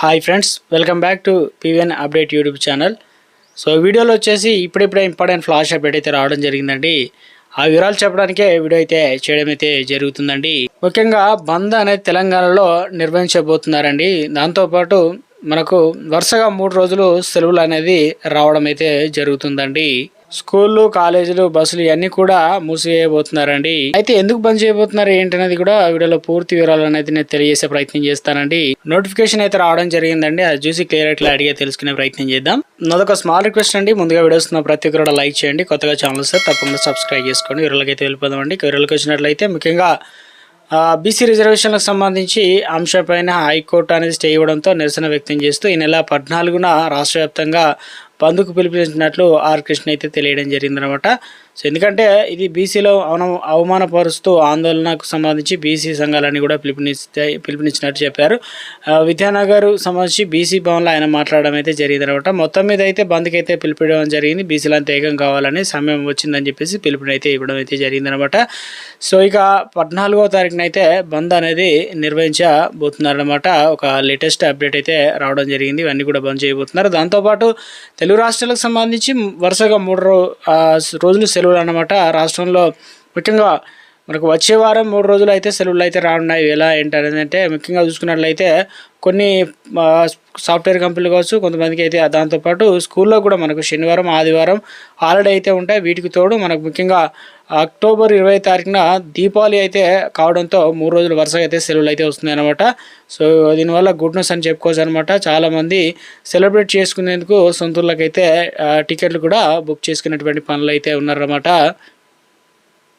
Hi friends welcome back to PVN update YouTube channel so వీడియోలో వచ్చేసి ఇప్పుడిప్పుడే important flash update అయితే రావడం జరిగిందండి. ఆ వివరాలు చెప్పడానికే వీడియో అయితే చేయడం అయితే జరుగుతుందండి. ముఖ్యంగా బంద్ అనేది తెలంగాణలో నిర్వహించబోతున్నారండి. దాంతోపాటు మనకు వరుసగా మూడు రోజులు సెలవులు అనేది రావడం అయితే జరుగుతుందండి. స్కూళ్ళు కాలేజీలు బస్సులు ఇవన్నీ కూడా మూసివేయబోతున్నారండి. అయితే ఎందుకు బంద్ చేయబోతున్నారు ఏంటనేది కూడా వీడియోలో పూర్తి వివరాలు అనేది నేను తెలియజేసే ప్రయత్నం చేస్తానండి. నోటిఫికేషన్ అయితే రావడం జరిగిందండి. అది చూసి క్లియర్ అట్లా అడిగే తెలుసుకునే ప్రయత్నం చేద్దాం. నాదొక స్మాల్ రిక్వెస్ట్ అండి. ముందుగా వీడియోస్ ఉన్న ప్రతి ఒక్కరు లైక్ చేయండి. కొత్తగా ఛానల్ సార్ తప్పకుండా సబ్స్క్రైబ్ చేసుకోండి. వివరాలకి అయితే వెళ్ళిపోదామండి. ఇక వివరాలకు వచ్చినట్లయితే ముఖ్యంగా బీసీ రిజర్వేషన్లకు సంబంధించి అంశంపైన హైకోర్టు అనేది స్టే ఇవ్వడంతో నిరసన వ్యక్తం చేస్తూ ఈ నెల పద్నాలుగున రాష్ట్ర వ్యాప్తంగా బంధుకు పిలుపునిచ్చినట్లు ఆర్ కృష్ణ అయితే తెలియడం జరిగిందనమాట. సో ఎందుకంటే ఇది బీసీలో అవన అవమానపరుస్తూ ఆందోళనకు సంబంధించి బీసీ సంఘాలన్నీ కూడా పిలుపునిస్తే పిలుపునిచ్చినట్టు చెప్పారు. విద్యానగర్ సంబంధించి బీసీ భవన్లో ఆయన మాట్లాడడం అయితే జరిగిందనమాట. మొత్తం మీద అయితే బంద్కి అయితే పిలిపించడం జరిగింది. బీసీలంతా ఏకం కావాలని సమయం వచ్చిందని చెప్పేసి పిలుపునైతే ఇవ్వడం అయితే జరిగిందనమాట. సో ఇక పద్నాలుగో తారీఖున అయితే బంద్ అనేది నిర్వహించబోతున్నారనమాట. ఒక లేటెస్ట్ అప్డేట్ అయితే రావడం జరిగింది. ఇవన్నీ కూడా బంద్ చేయబోతున్నారు. దాంతోపాటు తెలుగు రాష్ట్రాలకు సంబంధించి వరుసగా మూడు రోజులు సెలవులు అన్నమాట. రాష్ట్రంలో ముఖ్యంగా మనకు వచ్చే వారం మూడు రోజులు అయితే సెలవులు అయితే రానున్నాయి. ఎలా ఏంటనేది అంటే ముఖ్యంగా చూసుకున్నట్లయితే కొన్ని సాఫ్ట్వేర్ కంపెనీలు కావచ్చు కొంతమందికి అయితే దాంతోపాటు స్కూల్లో కూడా మనకు శనివారం ఆదివారం హాలిడే అయితే ఉంటాయి. వీటికి తోడు మనకు ముఖ్యంగా అక్టోబర్ ఇరవై తారీఖున దీపావళి అయితే కావడంతో మూడు రోజులు వరుసగా అయితే సెలవులు అయితే వస్తున్నాయి అనమాట సో దీనివల్ల గుడ్ న్యూస్ అని చెప్పుకోవచ్చు అనమాట చాలామంది సెలబ్రేట్ చేసుకునేందుకు సొంతలకైతే టికెట్లు కూడా బుక్ చేసుకునేటువంటి పనులు అయితే ఉన్నారన్నమాట.